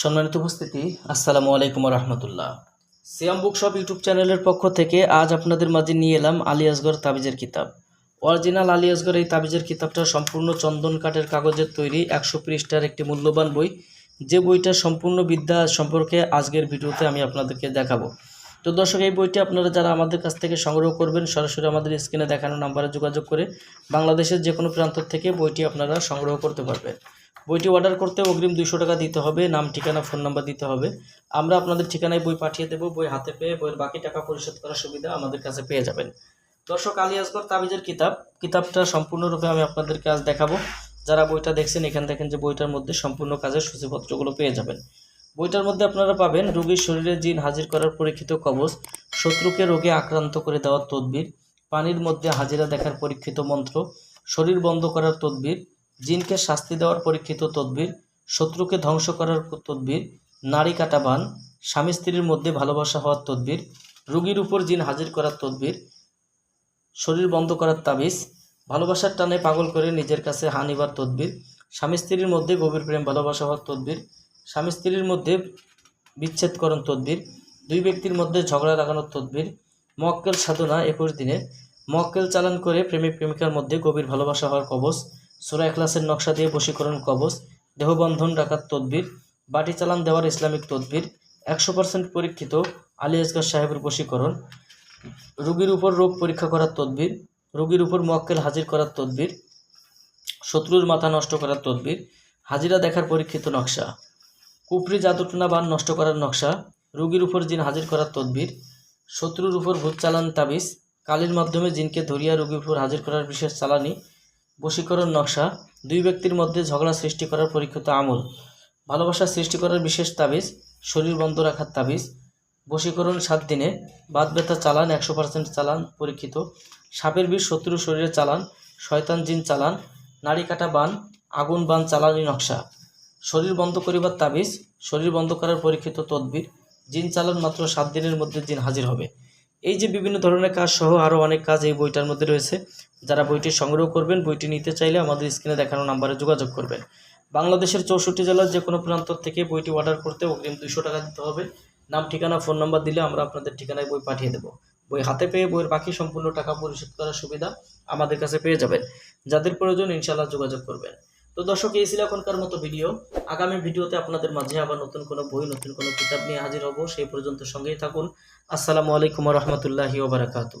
সম্মানিত উপস্থিতি, আসসালামু আলাইকুম রহমতুল্লাহ সিয়াম বুক শপ ইউটিউব চ্যানেলের পক্ষ থেকে আজ আপনাদের মাঝে নিয়ে এলাম আলী আসগর তাবিজের কিতাব। অরিজিনাল আলী আসগর এই তাবিজের কিতাবটা সম্পূর্ণ চন্দন কাঠের কাগজের তৈরি, একশো পৃষ্ঠার একটি মূল্যবান বই। যে বইটা সম্পূর্ণ বিদ্যা সম্পর্কে আজকের ভিডিওতে আমি আপনাদেরকে দেখাবো। তো দর্শক, এই বইটি আপনারা যারা আমাদের কাছ থেকে সংগ্রহ করবেন, সরাসরি আমাদের স্ক্রিনে দেখানো নাম্বারে যোগাযোগ করে বাংলাদেশের যে কোনো প্রান্ত থেকে বইটি আপনারা সংগ্রহ করতে পারবেন। বইটি অর্ডার করতে অগ্রিম দুশো টাকা দিতে হবে, নাম, ঠিকানা ফোন নাম্বার দিতে হবে। আমরা আপনাদের ঠিকানায় বই পাঠিয়ে দেবো, বই হাতে পেয়ে বইয়ের বাকি টাকা পরিশোধ করার সুবিধা আমাদের কাছে পেয়ে যাবেন। দর্শক আলী আসগর তাবিজের কিতাব, কিতাবটা সম্পূর্ণরূপে আমি আপনাদেরকে আজ দেখাবো। যারা বইটা দেখছেন, এখান দেখেন যে বইটার মধ্যে সম্পূর্ণ কাজের সূচিপত্রগুলো পেয়ে যাবেন। বইটার মধ্যে আপনারা পাবেন রোগীর শরীরে জিন হাজির করার পরীক্ষিত কবচ শত্রুকে রোগে আক্রান্ত করে দেওয়ার তদবির, পানির মধ্যে হাজিরা দেখার পরীক্ষিত মন্ত্র, শরীর বন্ধ করার তদবির জিনকে শাস্তি দেওয়ার পরীক্ষিত তদবির, শত্রুকে ধ্বংস করার তদবির, নারী কাটা বান স্বামী স্ত্রীর মধ্যে ভালোবাসা হওয়ার তদবির, রুগীর উপর জিন হাজির করার তদবির, শরীর বন্ধ করার তাবিজ, ভালোবাসার টানে পাগল করে নিজের কাছে হানিবার তদবির, স্বামী স্ত্রীর মধ্যে গভীর প্রেম, ভালোবাসা হওয়ার তদবির, স্বামী স্ত্রীর মধ্যে বিচ্ছেদকরণ তদবির, দুই ব্যক্তির মধ্যে ঝগড়া লাগানোর তদবির, মক্কেল সাধনা একুশ দিনে, মক্কেল চালান করে প্রেমিক প্রেমিকার মধ্যে গভীর ভালোবাসা হওয়ার কবচ সুরা এখলাসের নকশা দিয়ে বশীকরণ কবচ দেহবন্ধন রাখার তদবির, বাটি চালান দেওয়ার ইসলামিক তদবির, একশো পার্সেন্ট পরীক্ষিত আলী আসগর সাহেবের বশীকরণ, রোগীর উপর রোগ পরীক্ষা করার তদবির, রোগীর উপর মক্কেল হাজির করার তদবির, শত্রুর মাথা নষ্ট করার তদবির, হাজিরা দেখার পরীক্ষিত নকশা, কুপরি জাদুটনা বান নষ্ট করার নকশা, রোগীর উপর জিন হাজির করার তদবির, শত্রুর উপর ভূত চালান তাবিজ, কালির মাধ্যমে জিনকে ধরিয়া রোগীর উপর হাজির করার বিশেষ চালানি বশীকরণ নকশা, দুই ব্যক্তির মধ্যে ঝগড়া সৃষ্টি করার পরীক্ষিত আমল, ভালোবাসা সৃষ্টি করার বিশেষ তাবিজ, শরীর বন্ধ রাখার তাবিজ, বশীকরণ সাত দিনে বাদ ব্যথা চালান একশো পার্সেন্ট চালান, পরীক্ষিত, সাপের বিষ শত্রু শরীরে চালান, শয়তান জিন চালান, নাড়ি কাটা বান, আগুন বান চালানি নকশা, শরীর বন্ধ করিবার তাবিজ, শরীর বন্ধ করার পরীক্ষিত তদবির, জিন চালান মাত্র সাত দিনের মধ্যে জিন হাজির হবে। এই যে বিভিন্ন ধরনের কাজ সহ আরও অনেক কাজ এই বইটার মধ্যে রয়েছে। যারা বইটি সংগ্রহ করবেন, বইটি নিতে চাইলে আমাদের স্ক্রিনে দেখানো নাম্বারে যোগাযোগ করবেন। বাংলাদেশের চৌষট্টি জেলার যে কোনো প্রান্ত থেকে বইটি অর্ডার করতে অগ্রিম দুশো টাকা দিতে হবে। নাম, ঠিকানা ফোন নাম্বার দিলে আমরা আপনাদের ঠিকানায় বই পাঠিয়ে দেবো। বই হাতে পেয়ে বইয়ের বাকি সম্পূর্ণ টাকা পরিশোধ করার সুবিধা আমাদের কাছে পেয়ে যাবেন। যাদের প্রয়োজন ইনশাল্লাহ যোগাযোগ করবেন। তো দর্শক, এই ছিল এখনকার মতো ভিডিও। আগামী ভিডিওতে আপনাদের মাঝে আবার নতুন কোনো বই, নতুন কোনো কিতাব নিয়ে হাজির হব। সেই পর্যন্ত সঙ্গেই থাকুন। আসসালামু আলাইকুম রহমতুল্লাহি ওবরাকাতু